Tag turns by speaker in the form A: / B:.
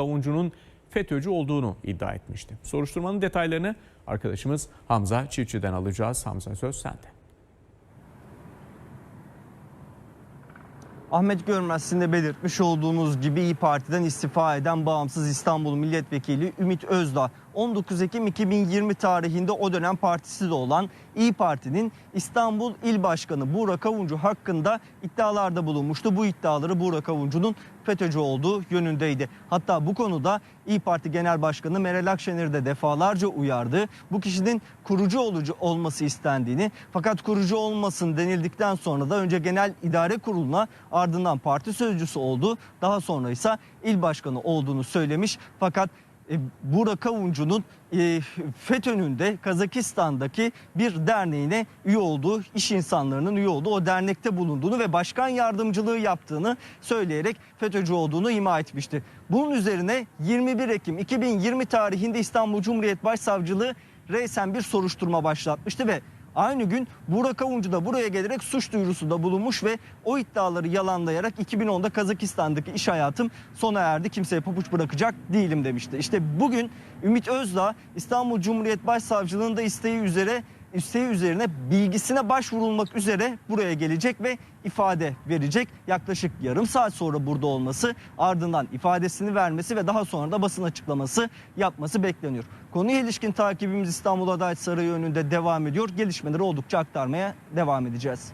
A: Kavuncu'nun FETÖ'cü olduğunu iddia etmişti. Soruşturmanın detaylarını arkadaşımız Hamza Çiftçi'den alacağız. Hamza söz sende.
B: Ahmet Görmez de belirtmiş olduğunuz gibi İyi Parti'den istifa eden bağımsız İstanbul Milletvekili Ümit Özdağ 19 Ekim 2020 tarihinde o dönem partisi de olan İyi Parti'nin İstanbul İl Başkanı Burak Avuncu hakkında iddialarda bulunmuştu. Bu iddiaları Burak Avuncu'nun FETÖ'cü olduğu yönündeydi. Hatta bu konuda İyi Parti Genel Başkanı Meral Akşener'i de defalarca uyardı. Bu kişinin kurucu olucu olması istendiğini fakat kurucu olmasın denildikten sonra da önce Genel İdare Kurulu'na ardından parti sözcüsü oldu. Daha sonra ise il başkanı olduğunu söylemiş. Fakat e, Burak Avuncu'nun e, FETÖ'nün de Kazakistan'daki bir derneğine üye olduğu, iş insanlarının üye olduğu o dernekte bulunduğunu ve başkan yardımcılığı yaptığını söyleyerek FETÖ'cü olduğunu ima etmişti. Bunun üzerine 21 Ekim 2020 tarihinde İstanbul Cumhuriyet Başsavcılığı reysen bir soruşturma başlatmıştı ve Aynı gün Burak Avuncu da buraya gelerek suç duyurusunda bulunmuş ve o iddiaları yalanlayarak 2010'da Kazakistan'daki iş hayatım sona erdi. Kimseye papuç bırakacak değilim demişti. İşte bugün Ümit Özdağ İstanbul Cumhuriyet Başsavcılığı'nın da isteği üzere isteği üzerine bilgisine başvurulmak üzere buraya gelecek ve ifade verecek. Yaklaşık yarım saat sonra burada olması ardından ifadesini vermesi ve daha sonra da basın açıklaması yapması bekleniyor. Konuya ilişkin takibimiz İstanbul Adalet Sarayı önünde devam ediyor. Gelişmeleri oldukça aktarmaya devam edeceğiz.